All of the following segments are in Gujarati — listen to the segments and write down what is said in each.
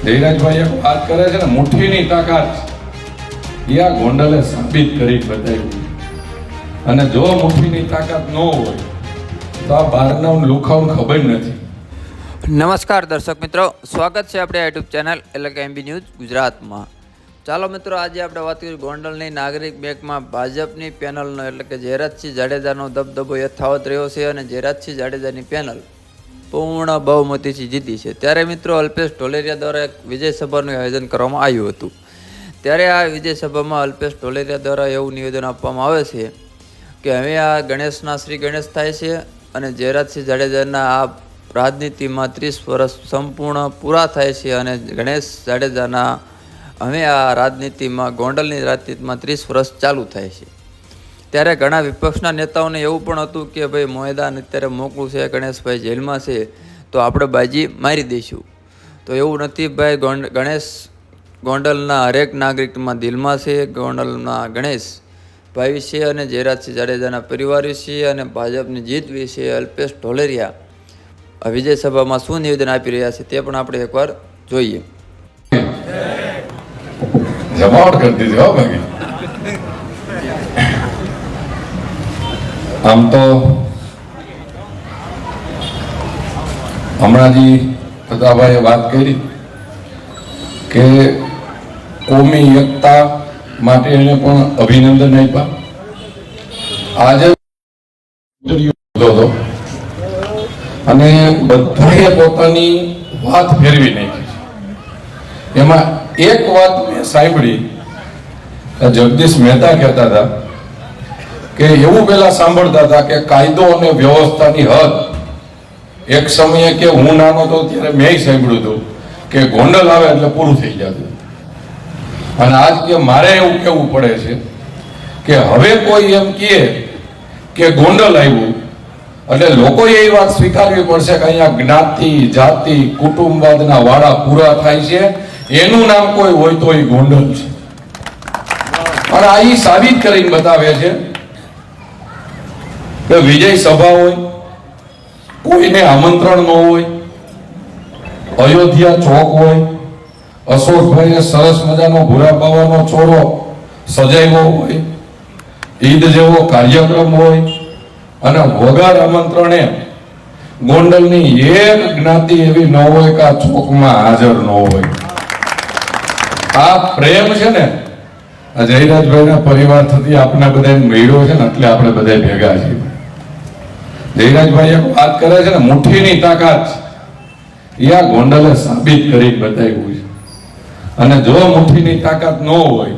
એક વાત કરે છે ને, મુઠ્ઠીની તાકાત. આ ગોંડલે સાબિત કરી બતાવ્યું અને જો મુઠ્ઠીની તાકાત ન હોય, તો આ બહારના લુખાውን ખબર નથી. નમસ્કાર દર્શક મિત્રો, સ્વાગત છે આપણે યુટ્યુબ ચેનલ એટલે કે એમબી ન્યૂઝ ગુજરાતમાં. ચાલો મિત્રો, આજે આપણે વાત કરીએ ગોંડલની નાગરિક બેંકમાં ભાજપની પેનલનો એટલે કે ઝેરાજસિંહ જાડેજાનો દબદબો યથાવત રહ્યો છે અને ઝેરાજસિંહ જાડેજાની પેનલ પૂર્ણ બહુમતીથી જીતી છે. ત્યારે મિત્રો અલ્પેશ ઢોલેરિયા દ્વારા એક વિજય સભાનું આયોજન કરવામાં આવ્યું હતું. ત્યારે આ વિજય સભામાં અલ્પેશ ઢોલેરિયા દ્વારા એવું નિવેદન આપવામાં આવે છે કે હવે આ ગણેશના શ્રી ગણેશ થાય છે અને જયરાજસિંહ જાડેજાના આ રાજનીતિમાં ત્રીસ વર્ષ સંપૂર્ણ પૂરા થાય છે અને ગણેશ જાડેજાના હવે આ રાજનીતિમાં, ગોંડલની રાજનીતિમાં ત્રીસ વર્ષ ચાલુ થાય છે. ત્યારે ઘણા વિપક્ષના નેતાઓને એવું પણ હતું કે ભાઈ મોયદાન અત્યારે મોકલું છે, ગણેશભાઈ જેલમાં છે, તો આપણે બાજી મારી દઈશું. તો એવું નથી ભાઈ ગણેશ ગોંડલના હરેક નાગરિકમાં દિલમાં છે, ગોંડલના ગણેશ ભાઈ વિશે અને જયરાજસિંહ જાડેજાના પરિવાર વિશે અને ભાજપની જીત વિશે અલ્પેશ ઢોલેરિયા. વિજય સભામાં શું નિવેદન આપી રહ્યા છે તે પણ આપણે એકવાર જોઈએ. જમાવટ કરી દીધી હો ભાઈ આમ તો હમણાં જી પ્રતાપભાઈએ વાત કરી કે કોમી એકતા માટે એને પણ અભિનંદન આપ્યા. આજે અને બધાએ પોતાની વાત ફેરવી નાખી એમાં એક વાત મેં સાંભળી. જગદીશ મહેતા કહેતા હતા કે એવું પેલા સાંભળતા હતા કે કાયદો અને વ્યવસ્થાની હદ. એક સમયે કે હું નાનો હતો ત્યારે મેં સાંભળ્યું હતું કે ગોંડલ આવે એટલે પૂરું થઈ જતું. અને આજ કે મારે એવું કેવું પડે છે કે હવે કોઈ એમ કહે કે ગોંડલ આવ્યું, એટલે લોકોએ એ વાત સ્વીકારવી પડશે કે અહીંયા જ્ઞાતિ, જાતિ, કુટુંબવાદના વાડા પૂરા થાય છે. એનું નામ કોઈ હોય તો એ ગોંડલ છે. અને આ સાબિત કરીને બતાવે છે કે વિજય સભા હોય, કોઈને આમંત્રણ ન હોય, અયોધ્યા ચોક હોય અશોકભાઈને સરસ મજાનો ભૂરા પાવાનો ચોરો સજાવ્યો હોય, ઈદ જેવો કાર્યક્રમ હોય, અને વગર આમંત્રણે ગોંડલની એક જ્ઞાતિ એવી ન હોય કે આ ચોકમાં હાજર ન હોય. આ પ્રેમ છે ને, આ જયરાજભાઈના પરિવાર થતી આપણે બધા મેળ્યો છે ને, એટલે આપણે બધા ભેગા છીએ. જયરાજભાઈ એક વાત કરે છે ને, મુઠ્ઠીની તાકાત. આ ગોંડલે સાબિત કરી બતાવ્યું છે. અને જો મુઠ્ઠીની તાકાત ન હોય,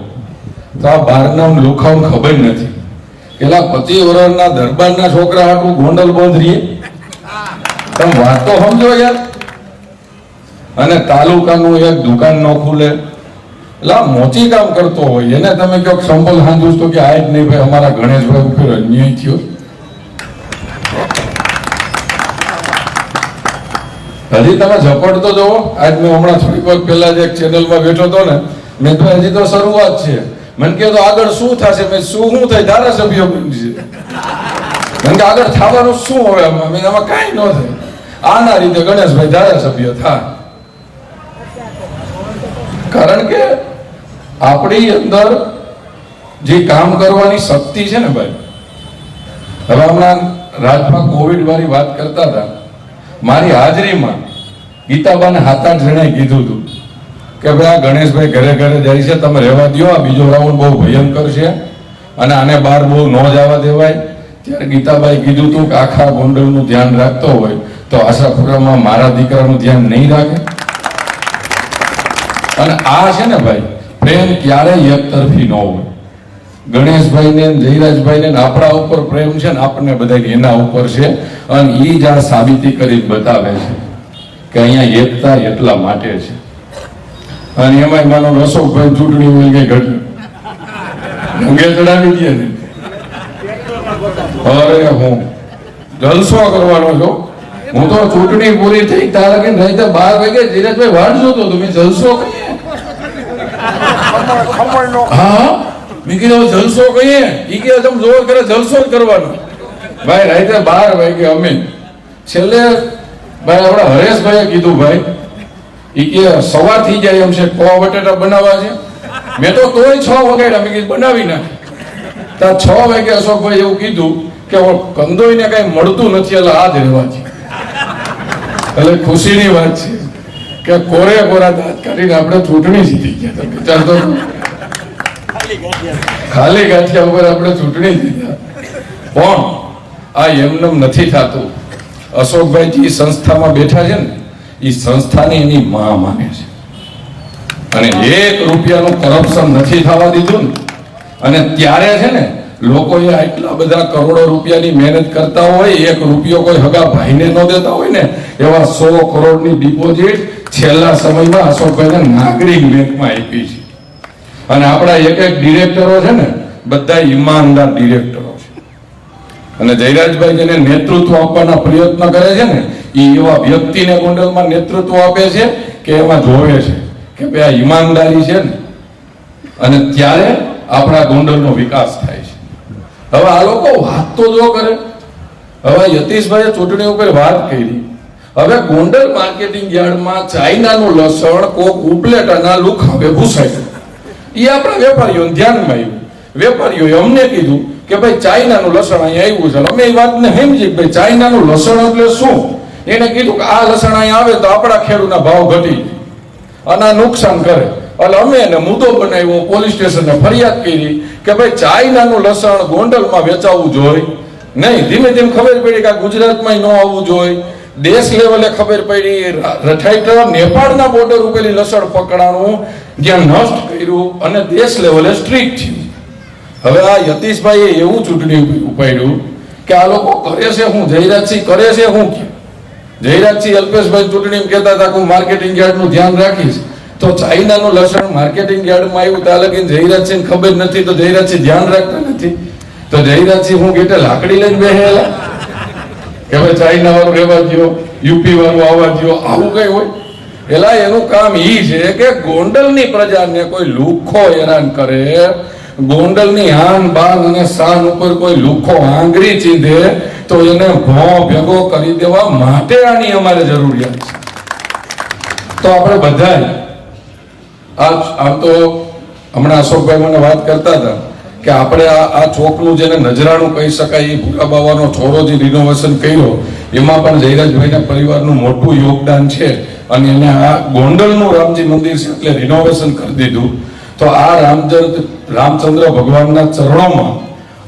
તો આ બહારના લુખાውን ખબર નથી. પેલા પતિ વરણના દરબારના છોકરા હાટું ગોંડલ બંધ રહીએ તમે વાત તો સમજો યાર. અને તાલુકાનું એક દુકાન ન ખુલે. આ મોચી કામ કરતો હોય, એને તમે કહો સંભલ સાંજુ તો કે આ જ નહીં ભાઈ, અમારા ગણેશભાઈ ઉપર અન્યાય થયો હજી તમે ઝપટ તો જોવો આજ મેં હમણાં થોડીક વખત પહેલા જ એક ચેનલમાં બેઠો હતો ને, મેં તો હજી તો શરૂઆત છે. મને કહે તો આગળ શું થશે? મેં શું શું થાય ધારાસભ્ય બનશે મને કે આગળ થવાનું શું હવે આમાં? મેં આમાં કાંઈ ન થાય. આના રીતે ગણેશભાઈ ધારાસભ્ય થાય કારણ કે આપણી અંદર જે કામ કરવાની શક્તિ છે ને ભાઈ, હવે હમણાં રાજમાં કોવિડ વાળી વાત કરતા હતા. મારી હાજરીમાં ગીતાબાને હાથા જણાએ કીધું હતું કે ભાઈ, આ ગણેશભાઈ ઘરે ઘરે જાય છે, તમે રહેવા દો આ બીજો રાઉન્ડ બહુ ભયંકર છે અને આને બહાર બહુ ન જવા દેવાય. ત્યારે ગીતાબાઈ કીધું હતું કે આખા ગોંડલનું ધ્યાન રાખતો હોય તો આશાપુરામાં મારા દીકરાનું ધ્યાન નહીં રાખે. અને આ છે ને ભાઈ, પ્રેમ ક્યારેય એકતરફી ન હોય. ગણેશભાઈ ને જયરાજભાઈ ને આપણા ઉપર પ્રેમ છે ને આપણને બધા એના ઉપર છે. અને એ જ આ સાબિતી કરી બતાવે છે કે અહીંયા એકતા એટલા માટે છે. અને એમાંય માનો અશોકભાઈ ચૂંટણી હોય કે ઘટ રંગે ચડાવી દે ને. અરે હું જલસો કરવાનો છો? હું તો ચૂંટણી પૂરી થઈ તારે કે નહીં તો બાર વાગે ધીરજભાઈ વાંચજો તો તમે જલસો કહીએ. હા? મેં કીધું જલસો કહીએ. ઈ કે તમે જોર કરે જલસો કરવાનો. ભાઈ રાતે બાર વાગે અમે છેલ્લે ભાઈ આપણા હરેશભાઈએ કીધું ભાઈ એ કે સવાર થઈ જાય એમ છે પૌવા બટેટા બનાવવા છે. મેં તો તોય છ વગાડ્યા મેં કીધું બનાવી નાખે. ત્યાં છ વાગે અશોકભાઈ એવું કીધું કે કંદોઈને કઈ મળતું નથી એટલે આ જ રહેવા છે. એટલે ખુશીની વાત છે કે કોરે કોરા દાંત કાઢીને આપણે ચૂંટણી જીતી ગયા વિચાર તો ખાલી ગાંઠિયા ઉપર આપણે ચૂંટણી જીત્યા. પણ આ એમનેમ નથી થતું. અશોકભાઈ જે સંસ્થામાં બેઠા છે ને એ સંસ્થાને એની માં માને છે. અને એક રૂપિયાનું કરપ્શન નથી થવા દીધું ને, અને ત્યારે છે ને, લોકોએ આટલા બધા કરોડો રૂપિયાની મહેનત કરતા હોય, એક રૂપિયો કોઈ હગા ભાઈને ન દેતા હોય ને, એવા સો કરોડની ડિપોઝિટ છેલ્લા સમયમાં અશોકભાઈને નાગરિક બેંકમાં આપી છે. અને આપણા એક એક ડિરેક્ટરો છે ને, બધા ઈમાનદાર ડિરેક્ટરો. અને જયરાજભાઈ જેને નેતૃત્વ આપવાના પ્રયત્ન કરે છે ને એ એવા વ્યક્તિને ગોંડલમાં નેતૃત્વ આપે છે કે એમાં જોવે છે કે ભાઈ આ ઈમાનદારી છે ને. અને ત્યારે આપણા ગોંડલનો વિકાસ થાય છે. હવે આ લોકો વાત તો જો કરે. હવે યતીશભાઈએ ચૂંટણી ઉપર વાત કરી. હવે ગોંડલ માર્કેટિંગ યાર્ડમાં ચાઇનાનું લસણ, કોક ઉપલેટાના લુખાવે ભૂસાયું એ આપણા વેપારીઓને ધ્યાનમાં આવ્યું. વેપારીઓએ અમને કીધું કે ભાઈ ચાઇનાનું લસણ અહીંયા આવ્યું છે. અમે એ વાતને સમજી કે ભાઈ ચાઇનાનું લસણ એટલે શું? એને કીધું કે આ લસણ અહીંયા આવે તો આપણા ખેડૂતના ભાવ ઘટી અને નુકસાન કરે. એટલે અમે એને મુદ્દો બનાવ્યો, પોલીસ સ્ટેશને ફરિયાદ કરી કે ભાઈ ચાઇનાનું લસણ ગોંડલમાં વેચાવવું જોઈએ નહીં, ધીમે ધીમે ખબર પડી કે આ ગુજરાતમાં ન આવવું જોઈએ દેશ લેવલે ખબર પડી રઠાઈટર નેપાળના બોર્ડર ઉપેલી લસણ પકડાણું, જ્યાં નષ્ટ કર્યું અને દેશ લેવલે સ્ટ્રીક થયું. હવે આ યતીશભાઈએ એવું ચૂંટણી ઉપાડ્યું કે આ લોકો કરે છે હું જયરાજસિંહ કરે છે હું કે જયરાજસિંહ અલ્પેશભાઈ ચૂંટણી કહેતા હતા હું માર્કેટિંગ યાર્ડનું ધ્યાન રાખીશ. તો ચાઇનાનું લક્ષણ માર્કેટિંગ યાર્ડમાં આવ્યું ત્યાં લગીને જયરાજસિંહ ખબર નથી, તો જયરાજસિંહ ધ્યાન રાખતા નથી. તો જયરાજસિંહ હું ગેટે લાકડી લઈને બેહેલા? કે ભાઈ ચાઇના વાળું રહેવા દો યુપી વાળું આવવા દો આવું કઈ હોય? એલા એનું કામ ઈ છે કે ગોંડલની પ્રજાને કોઈ લુખો હેરાન કરે ગોંડલની આન બાન અને સાન ઉપર કોઈ લુખો આંગળી ચીંધે, તો એને ભો ભેગો કરી દેવા માટે આની અમારે જરૂરિયાત છે. તો આપણે બધા આમ તો હમણાં અશોકભાઈ મને વાત કરતા હતા કે આપણે આ આ ચોકનું જેને નજરાણું કહી શકાય એ ભૂલા બાવાનો છોરો જે રિનોવેશન કર્યો, એમાં પણ જયરાજભાઈના પરિવારનું મોટું યોગદાન છે. અને એને આ ગોંડલનું રામજી મંદિર છે એટલે રિનોવેશન કરી દીધું. તો આ રામચંદ્ર રામચંદ્ર ભગવાનના ચરણોમાં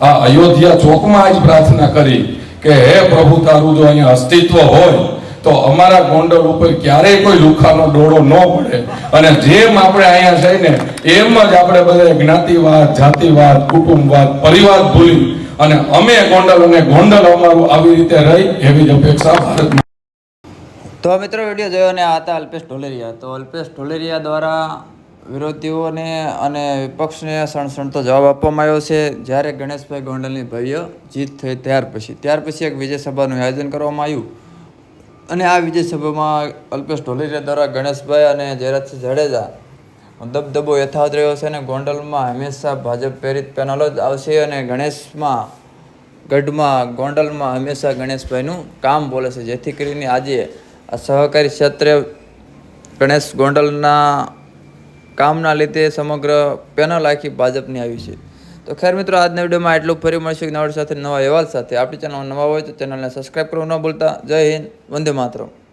આ અયોધ્યા ચોકમાં જ પ્રાર્થના કરી કે હે પ્રભુ, તારું જો અહીંયા અસ્તિત્વ હોય, તો અમારા ગોંડલ ઉપર ક્યારેય કોઈ લુખાનો ડોળો ન પડે. અને જેમ આપણે અહીંયા છે ને એમ જ આપણે બધા જ્ઞાતિવાદ, જાતિવાદ, કુટુંબવાદ પરિવાર ભૂલી અને અમે ગોંડલ અને ગોંડલ અમારું આવી રીતે રહી એવી જ અપેક્ષા ભારત તો મિત્રો વીડિયો જોયો અને આ હતા અલ્પેશ ઢોલેરિયા. તો અલ્પેશ ઢોલેરિયા દ્વારા વિરોધીઓને અને વિપક્ષને સણસણતો જવાબ આપવામાં આવ્યો છે. જ્યારે ગણેશભાઈ ગોંડલની ભવ્ય જીત થઈ ત્યાર પછી ત્યાર પછી એક વિજય સભાનું આયોજન કરવામાં આવ્યું. અને આ વિજય સભામાં અલ્પેશ ઢોલેરિયા દ્વારા ગણેશભાઈ અને જયરાજસિંહ જાડેજા દબદબો યથાવત રહ્યો છે અને ગોંડલમાં હંમેશા ભાજપ પ્રેરિત પેનલો જ આવશે અને ગણેશમાં, ગઢમાં, ગોંડલમાં હંમેશા ગણેશભાઈનું કામ બોલે છે. જેથી કરીને આજે આ સહકારી ક્ષેત્રે ગણેશ ગોંડલના કામના લીધે સમગ્ર પેનલ આખી ભાજપની આવી છે. તો ખેર મિત્રો, આજના વિડીયોમાં એટલું ફરી મળશે નવા સાથે, નવા અહેવાલ સાથે. આપણી ચેનલ નવા હોય તો ચેનલને સબસ્ક્રાઈબ કરવું ન ભૂલતા. જય હિન્દ. વંદે માતરમ.